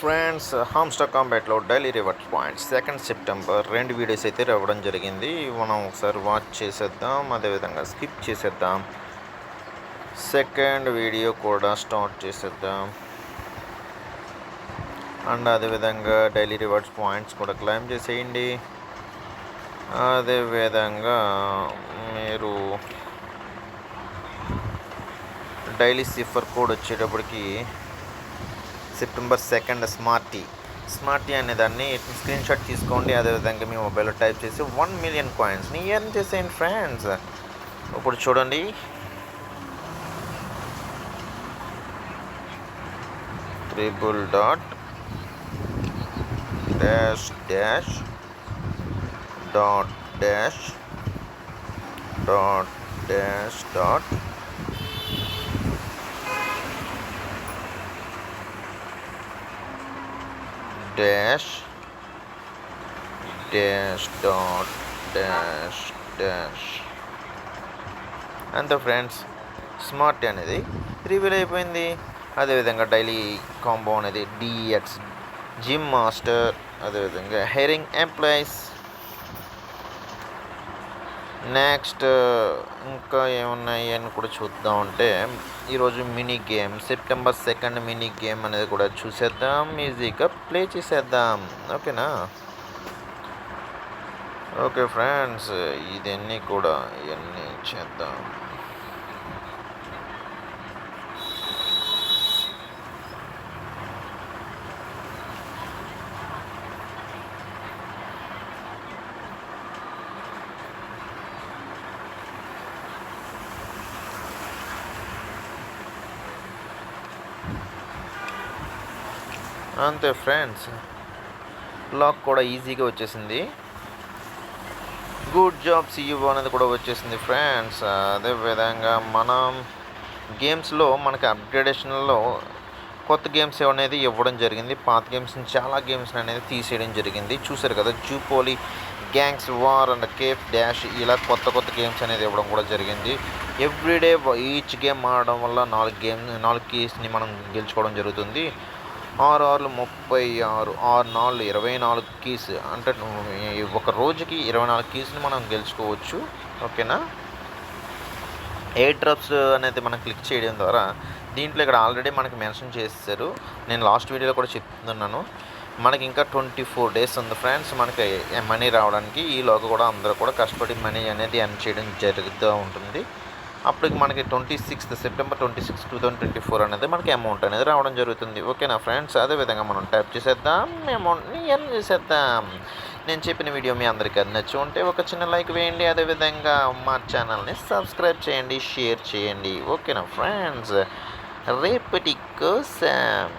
Friends Hamster కాంబ్యాట్లో daily rewards points. Second September రెండు videos అయితే రావడం జరిగింది. మనం ఒకసారి వాచ్ చేసేద్దాం అదేవిధంగా స్కిప్ చేసేద్దాం. సెకండ్ వీడియో కూడా స్టార్ట్ చేసేద్దాం. అండ్ అదేవిధంగా డైలీ రివార్డ్స్ పాయింట్స్ కూడా క్లైమ్ చేసేయండి. అదేవిధంగా మీరు డైలీ సిఫర్ కోడ్ వచ్చేటప్పటికి సెప్టెంబర్ సెకండ్ స్మార్టీ స్మార్టీ అనే దాన్ని స్క్రీన్ షాట్ తీసుకోండి. అదేవిధంగా మీ మొబైల్లో టైప్ చేసి వన్ మిలియన్ కాయిన్స్ని ఎర్న్ చేసేయండి ఫ్రెండ్స్ ఇప్పుడు చూడండి. Triple dot dash dash dot dash dot dash dot dash dash dot dash dash అంతే ఫ్రెండ్స్ స్మార్ట్ అనేది రివీల్ అయిపోయింది. అదేవిధంగా డైలీ కాంబో అనేది డిఎక్స్ జిమ్ మాస్టర్ అదేవిధంగా హెరింగ్ ఎంప్లాయీస్ నెక్స్ట్ ఇంకా ఏమున్నాయి అని కూడా చూద్దాం అంటే ఈరోజు mini game September second mini game అనేది కూడా చూసేద్దాం ఈజీగా ప్లే చేసేద్దాం. ఓకేనా? ఓకే ఫ్రెండ్స్ ఇదన్నీ కూడా ఇవన్నీ చేద్దాం. అంతే ఫ్రెండ్స్. లాక్ కూడా ఈజీగా వచ్చేసింది. గుడ్ జాబ్ సీఈఓ అనేది కూడా వచ్చేసింది ఫ్రెండ్స్. అదేవిధంగా మనం గేమ్స్లో మనకి అప్గ్రేడేషన్లో కొత్త గేమ్స్ అనేది ఇవ్వడం జరిగింది. పాత గేమ్స్ చాలా గేమ్స్ అనేది తీసేయడం జరిగింది. చూసారు కదా Zoopolis gangs war and cafe dash ఇలా కొత్త కొత్త గేమ్స్ అనేది ఇవ్వడం కూడా జరిగింది. ఎవ్రీడే ఈచ్ గేమ్ ఆడడం వల్ల నాలుగు గేమ్ నాలుగు కీస్ని మనం గెలుచుకోవడం జరుగుతుంది. ఆరు ఆరులు ముప్పై ఆరు ఆరు నాలుగు ఇరవై నాలుగు కీస్. అంటే ఒక రోజుకి ఇరవై నాలుగు కీస్ని మనం గెలుచుకోవచ్చు. ఓకేనా? ఎయిట్ డ్రాప్స్ అనేది మనం క్లిక్ చేయడం ద్వారా దీంట్లో ఇక్కడ ఆల్రెడీ మనకి మెన్షన్ చేశారు. నేను లాస్ట్ వీడియోలో కూడా చెప్తున్నాను. మనకి ఇంకా ట్వంటీ ఫోర్ డేస్ ఉంది ఫ్రెండ్స్. మనకి మనీ రావడానికి ఈలోగా కూడా అందరూ కూడా కష్టపడి మనీ అనేది ఎర్న్ చేయడం జరుగుతూ ఉంటుంది. అప్పటికి మనకి twenty sixth September twenty six two thousand twenty four అనేది మనకి అమౌంట్ అనేది రావడం జరుగుతుంది. ఓకేనా ఫ్రెండ్స్ అదేవిధంగా మనం టైప్ చేసేద్దాం అమౌంట్ని ఎర్న్ చేసేద్దాం. నేను చెప్పిన వీడియో మీ అందరికీ నచ్చి ఉంటే ఒక చిన్న లైక్ వేయండి అదేవిధంగా మా ఛానల్ని సబ్స్క్రైబ్ చేయండి షేర్ చేయండి. ఓకేనా ఫ్రెండ్స్ రేపటి కోసం